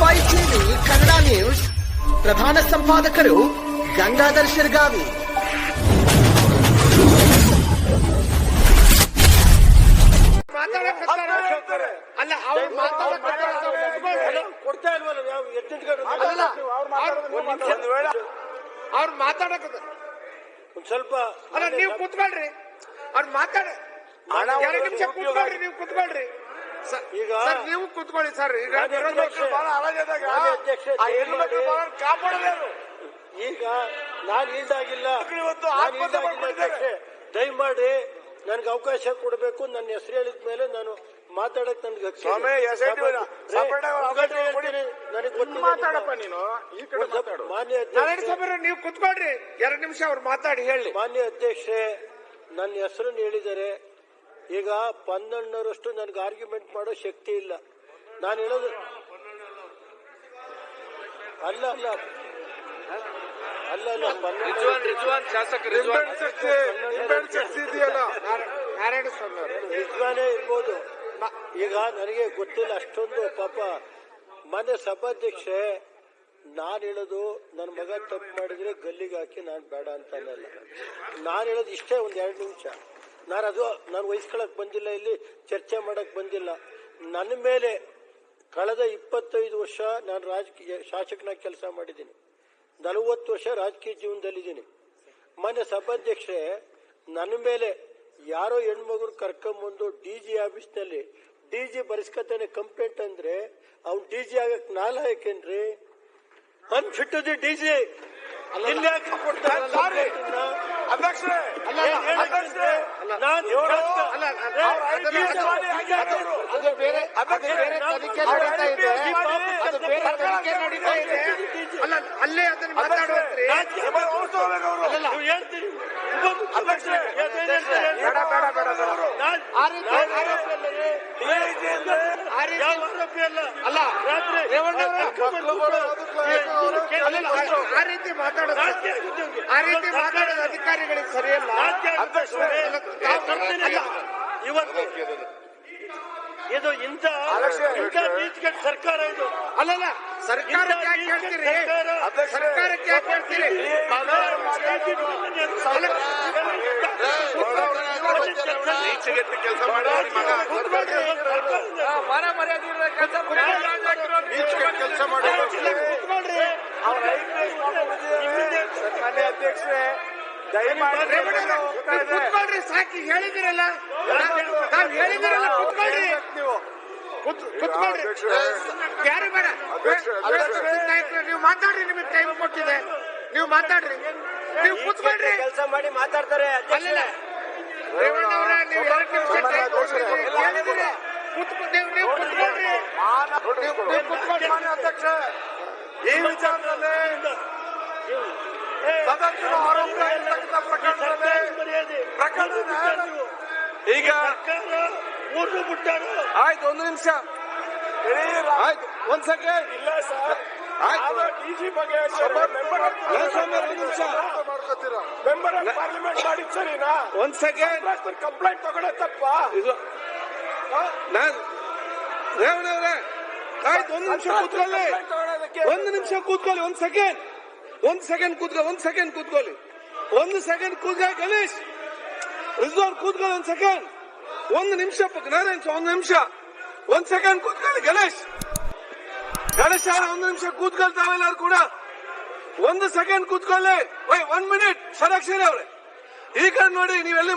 Y TV Kannada news ಪ್ರಧಾನ ಸಂಪಾದಕರು ಗಂಗಾಧರ್ ಶಿರ್ಗಾವಿ. ಮಾತಾಡಕ್ಕೆ ಅಲ್ಲ ಅವ್ರು ಅವ್ರು ಮಾತಾಡಕ್ಕೆ ಒಂದ್ ಸ್ವಲ್ಪ ಅಲ್ಲ ನೀವು ಕುತ್ಕೊಳ್ರಿ. ಅವ್ರು ಮಾತಾಡ ನಿಮಿಷ ಕುತ್ಕೊಳ್ರಿ ನೀವು ಕೂತ್ಕೊಳ್ರಿ. ಈಗ- ಸರ್, ನೀವು ಕೂತ್ಕೊಳ್ಳಿ ಸರ್ ಈಗ ಬಹಳ ಆ ಹೆಣ್ಣು ಬಹಳ ಕಾಪಾಡೋದೇನು ಈಗ ನಾನು ಇದಾಗಿಲ್ಲ ಇವತ್ತು ಆತ್ಮಹತ್ಯೆ ಮಾಡ್ಕೊಂಡಿದ್ದಾರೆ. ದಯಮಾಡಿ ನನ್ಗೆ ಅವಕಾಶ ಕೊಡಬೇಕು. ನನ್ನ ಹೆಸರು ಹೇಳಿದ ಮೇಲೆ ನಾನು ಮಾತಾಡಕ್ ನನ್ಗೆ ಮಾತಾಡಪ್ಪ ನೀನು. ಈ ಕಡೆ ಮಾತಾಡು. ಮಾನ್ಯ ನಾರಾಯಣ ಅಧ್ಯಕ್ಷೆ ಸ್ವಾಮಿ ನೀವು ಕುತ್ಕೊಳ್ರಿ. ಎರಡು ನಿಮಿಷ ಅವ್ರು ಮಾತಾಡಿ ಹೇಳಿ. ಮಾನ್ಯ ಅಧ್ಯಕ್ಷೆ ನನ್ನ ಹೆಸರನ್ನು ಹೇಳಿದ್ದಾರೆ ಈಗ ಪನ್ನಣ್ಣರಷ್ಟು ನನಗೆ ಆರ್ಗ್ಯುಮೆಂಟ್ ಮಾಡೋ ಶಕ್ತಿ ಇಲ್ಲ. ನಾನು ಹೇಳೋದು ಅಲ್ಲ ಅಲ್ಲ. ಅಲ್ಲ ಅಲ್ಲ. ರಿಜ್ವಾನೇ ಇರ್ಬೋದು. ಈಗ ನನಗೆ ಗೊತ್ತಿಲ್ಲ ಅಷ್ಟೊಂದು ಪಾಪ ಮನೆ ಸಭಾಧ್ಯಕ್ಷೆ ನಾನು ಹೇಳೋದು ನನ್ನ ಮಗ ತಪ್ಪು ಮಾಡಿದ್ರೆ ಗಲ್ಲಿಗೆ ಹಾಕಿ ನಾನು ಬೇಡ ಅಂತ ಅನ್ನಲ್ಲ ನಾನು ಹೇಳೋದು ಇಷ್ಟೇ ಒಂದು ಎರಡು ನಿಮಿಷ. ನಾನು ಅದು ನಾನು ವಹಿಸ್ಕೊಳಕ್ ಬಂದಿಲ್ಲ ಇಲ್ಲಿ, ಚರ್ಚೆ ಮಾಡಕ್ ಬಂದಿಲ್ಲ. ನನ್ನ ಮೇಲೆ ಕಳೆದ ಇಪ್ಪತ್ತೈದು ವರ್ಷ ನಾನು ರಾಜಕೀಯ, ಶಾಸಕನಾಗಿ ಕೆಲಸ ಮಾಡಿದ್ದೀನಿ. ನಲವತ್ತು ವರ್ಷ ರಾಜಕೀಯ ಜೀವನದಲ್ಲಿದ್ದೀನಿ. ಮೊನ್ನೆ ಸಭಾಧ್ಯಕ್ಷರೇ, ನನ್ನ ಮೇಲೆ ಯಾರೋ ಹೆಣ್ಮಗುರು ಕರ್ಕೊಂಬಂದು ಡಿ ಜಿ ಆಫೀಸ್ನಲ್ಲಿ, ಡಿ ಜಿ ಬರೆಸ್ಕೊತಾನೆ ಕಂಪ್ಲೇಂಟ್ ಅಂದ್ರೆ, ಅವ್ನು ಡಿ ಜಿ ಆಗಕ್ಕೆ ನಾಲ್ಕೇನ್ರಿ ಅನ್ಫಿಟ್ ಡಿ ಜಿ. ಅಧ್ಯಕ್ಷರೇ ಅಲ್ಲ ಅಲ್ಲ, ಅಧ್ಯಕ್ಷರೇ ನಾನು ಅಲ್ಲ, ಅಲ್ಲ, ಅದು- ಬೇರೆ ಅದು ಬೇರೆ ತನಿಖೆ ನಡೀತಾ ಇದೆ. ಅದು ಬೇರೆ ತನಿಖೆ ನಡೀತಾ ಇದೆ. ಅಲ್ಲ ಅಲ್ಲೇ ಅದನ್ನ ಮಾತಾಡುವಂತ್ರಿ. ಇವತ್ತು ಅಧ್ಯಕ್ಷರೇ, ಬೇಡ, ಬೇಡ, ಬೇಡ. ಆ ರೀತಿ- ನಾನ್ ಆ ಆರೋಪಿ ಅಲ್ಲ ರೀ. ಆ ರೀತಿ- ಅಲ್ಲ ಅಲ್ಲ ರಾತ್ರಿ ಆ- ರೀತಿ ಮಾತಾಡೋದು. ಆ ರೀತಿ ಮಾತಾಡೋದು ಅಧಿಕಾರಿಗಳಿಗೆ ಸರಿಯಲ್ಲ. ಇವತ್ತು ಇದು ಇಂಥ ಇಂಥ ನೀತಿಗೆಟ್ಟ ಸರ್ಕಾರ ಇದು ಅಲ್ಲಲ್ಲ ಸರ್ಕಾರಕ್ಕೆ ಯಾಕೆ ಹೇಳ್ತೀರಿ ಸರ್ಕಾರಕ್ಕೆ ಯಾಕೆ ಹೇಳ್ತೀರಿ ಕೆಲಸ ಮಾಡಿ ಮರ ಮರ್ಯಾದೆ ಇರೋ ಕೆಲಸ ಈಚೆಗೆಟ್ಟು ಕೆಲಸ ಮಾಡಿ ಕೂತ್ಕೊಳ್ರಿ ಸನ್ಮಾನ್ಯ ಅಧ್ಯಕ್ಷರೇ ದಯಮಾಡಿ ಕೂತ್ಕೊಳ್ರಿ ಸಾಕಿ ಹೇಳಿದಿರಲ್ಲ. ನಾವ್ ಹೇಳಿದಿರಲ್ಲ ಕುತ್ಕೊಳ್ರಿ. ನೀವು? ಕೂತ್- ಕೂತ್ಕೊಳ್ರಿ. ಯಾರು ಬೇಡ. ನೀವು ಮಾತಾಡ್ರಿ ನಿಮಗೆ ಟೈಮ್ ಕೊಟ್ಟಿದೆ. ನೀವು ಮಾತಾಡ್ರಿ. ನೀವು ಕುತ್ಕೊಳ್ರಿ. ಕೆಲಸ ಮಾಡಿ ಮಾತಾಡ್ತಾರೆ ಅಲ್ಲಿಲ್ಲ. ರೇವಣ್ಣ ಅವರ ನೀವು ಎರಡು ನಿಮಿಷ ಟೈಮ್ ಕೊಟ್ಟಿದ್ದೀರಿ. ಹೇಳಿದಿರಿ. ನೀವು ನೀವು ಕೂತ್ಕೊಳ್ರಿ. ನೀವು ಕೂತ್ಕೊಳ್ರಿ. ಅಧ್ಯಕ್ಷ ಈ ವಿಚಾರದಲ್ಲಿ ಸದಸ್ಯರು ಆರೋಪ ಇರ್ತಕ್ಕಂಥ ಪ್ರಕರಣದಲ್ಲಿ ಪ್ರಕರಣ ಈಗ ಮೂರು ಬಿಟ್ಟಾರು ಆಯ್ತು ಒಂದು ನಿಮಿಷ. ಆಯ್ತು ಒಂದ್ ಸೆಕೆಂಡ್. ಇಲ್ಲ ಸರ್. ಆಯ್ತು. ಡಿಜಿ ಬಗ್ಗೆ ಒಂದು ನಿಮಿಷ. ಮೆಂಬರ್ ಆಫ್ ಪಾರ್ಲಿಮೆಂಟ್ ಮಾಡಿದ್ ಸರಿನಾ? ಒಂದ್ ಸೆಕೆಂಡ್. ಕಂಪ್ಲೇಂಟ್ ತಗೊಳ್ಳೋ ತಪ್ಪ. ಇದು ನಾನು ರೇವಣ್ಣ ಆಯ್ತು ಒಂದು ನಿಮಿಷ ಕೂತ್ಕೊಳ್ಳಿ. ಒಂದು ನಿಮಿಷ ಕೂತ್ಕೊಳ್ಳಿ ಒಂದ್ ಸೆಕೆಂಡ್. ಒಂದ್ ಸೆಕೆಂಡ್ ಕೂತ್ಕೊ ಒಂದ್ ಸೆಕೆಂಡ್ ಕೂತ್ಕೊಳ್ಳಿ. ಒಂದು ಸೆಕೆಂಡ್ ಕೂತ್ಕೊಳ್ಳಿ ಗಣೇಶ್. ರಿಜ್ವಾನ್ ಕೂತ್ಕೊಳ್ಳಿ ಒಂದ್ ಸೆಕೆಂಡ್ ಒಂದು ನಿಮಿಷ ನಾರಾಯಣ್ ಒಂದು ನಿಮಿಷ. ಒಂದ್ ಸೆಕೆಂಡ್ ಕೂತ್ಕೊಳ್ಳಿ ಗಣೇಶ್. ಗಣೇಶ್ ಅವ್ರೆ, ಒಂದು ನಿಮಿಷ ಕೂತ್ಕೊಳ್ತಾವೆಲ್ಲರೂ ಕೂಡ. ಒಂದು ಸೆಕೆಂಡ್ ಕೂತ್ಕೊಳ್ಳಿ. ಒನ್ ಮಿನಿಟ್ ಷಡಾಕ್ಷರಿ ಅವ್ರೆ. ಈ ಕಡೆ ನೋಡಿ ನೀವೆಲ್ಲಿ